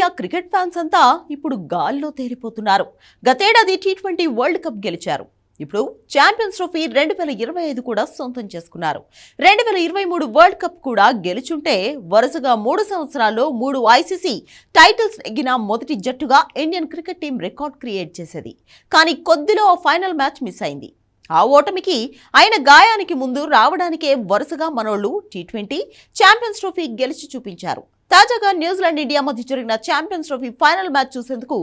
India cricket fans అంతా ఇప్పుడు గాల్లో తేలిపోతున్నారు గతేడాది టీ ట్వంటీ వరల్డ్ కప్ గెలిచారు. ఇప్పుడు ఛాంపియన్స్ ట్రోఫీ రెండు వేల ఇరవై ఐదు కూడా సొంతం చేసుకున్నారు. రెండు వేల ఇరవై మూడు వరల్డ్ కప్ కూడా గెలుచుంటే వరుసగా మూడు సంవత్సరాల్లో మూడు ఐసీసీ టైటిల్స్ నెగ్గిన మొదటి జట్టుగా Indian cricket team record create చేసేది. కానీ కొద్దిలో ఫైనల్ మ్యాచ్ మిస్ అయింది. ఆ ఓటమికి ఆయన గాయానికి ముందు రావడానికే వరుసగా మనోళ్ళు టీ ట్వంటీ ఛాంపియన్స్ ట్రోఫీ గెలిచి చూపించారు. తాజాగా న్యూజిలాండ్ ఇండియా మధ్య జరిగిన ఛాంపియన్స్ ట్రోఫీ ఫైనల్ మ్యాచ్ చూసేందుకు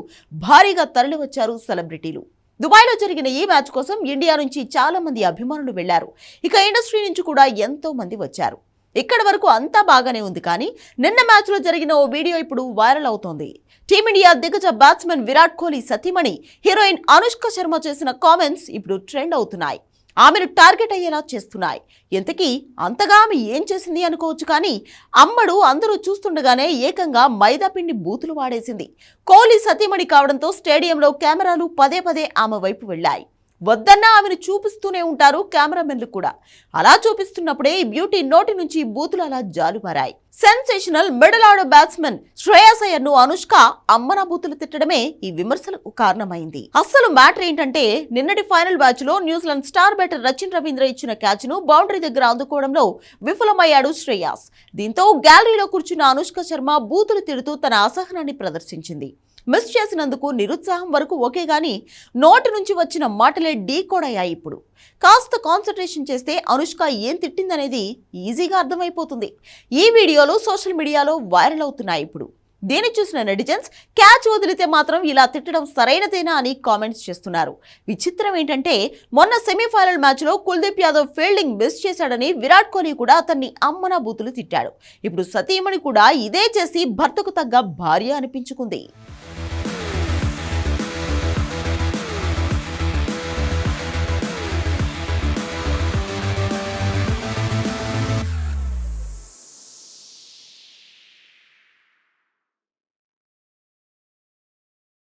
భారీగా తరలివచ్చారు సెలబ్రిటీలు. దుబాయ్లో జరిగిన ఈ మ్యాచ్ కోసం ఇండియా నుంచి చాలా మంది అభిమానులు వెళ్ళారు. ఇక ఇండస్ట్రీ నుంచి కూడా ఎంతో మంది వచ్చారు. ఇక్కడ వరకు అంతా బాగానే ఉంది కానీ నిన్న మ్యాచ్లో జరిగిన ఓ వీడియో ఇప్పుడు వైరల్ అవుతోంది. టీమిండియా దిగ్గజ బ్యాట్స్మెన్ విరాట్ కోహ్లీ సతీమణి హీరోయిన్ అనుష్క శర్మ చేసిన కామెంట్స్ ఇప్పుడు ట్రెండ్ అవుతున్నాయి. ఆమెను టార్గెట్ అయ్యేలా చేస్తున్నాయి. ఇంతకీ అంతగా ఆమె ఏం చేసింది అనుకోవచ్చు కానీ అమ్మడు అందరూ చూస్తుండగానే ఏకంగా మైదాపిండి బూతులు వాడేసింది. కోహ్లీ సతీమణి కావడంతో స్టేడియంలో కెమెరాలు పదే పదే ఆమె వైపు వెళ్ళాయి. వద్దన్నా ఆమెను చూపిస్తూనే ఉంటారు కెమెరామెన్లు కూడా. అలా చూపిస్తున్నప్పుడే ఈ బ్యూటీ నోటి నుంచి బూతులు అలా జాలుమారాయి sensational middle order batsmen Shreyas అయ్యర్ను Anushka అమ్మన బూతులు తిట్టడమే ఈ విమర్శలకు కారణమైంది. అసలు మ్యాటర్ ఏంటంటే నిన్నటి ఫైనల్ మ్యాచ్లో New Zealand star batter Rachin Ravindra ఇచ్చిన క్యాచ్ను బౌండరీ దగ్గర అందుకోవడంలో విఫలమయ్యాడు శ్రేయాస్. దీంతో గ్యాలరీలో కూర్చున్న అనుష్క శర్మ బూతులు తిడుతూ తన అసహనాన్ని ప్రదర్శించింది. మిస్ చేసినందుకు నిరుత్సాహం వరకు ఓకే గాని నోటి నుంచి వచ్చిన మాటలే డీకోడ్ అయ్యాయి ఇప్పుడు. కాస్త కాన్సన్ట్రేషన్ చేస్తే అనుష్క ఏం తిట్టిందనేది ఈజీగా అర్థమైపోతుంది. ఈ వీడియోలు సోషల్ మీడియాలో వైరల్ అవుతున్నాయి ఇప్పుడు. దీన్ని చూసిన నెటిజన్స్ క్యాచ్ వదిలితే మాత్రం ఇలా తిట్టడం సరైనదేనా అని కామెంట్స్ చేస్తున్నారు. విచిత్రం ఏంటంటే మొన్న సెమీఫైనల్ మ్యాచ్లో కుల్దీప్ యాదవ్ ఫీల్డింగ్ మిస్ చేశాడని విరాట్ కోహ్లీ కూడా అతన్ని అమ్మన బూతులు తిట్టాడు. ఇప్పుడు సతీమణి కూడా ఇదే చేసి భర్తకు తగ్గ భార్య అనిపించుకుంది.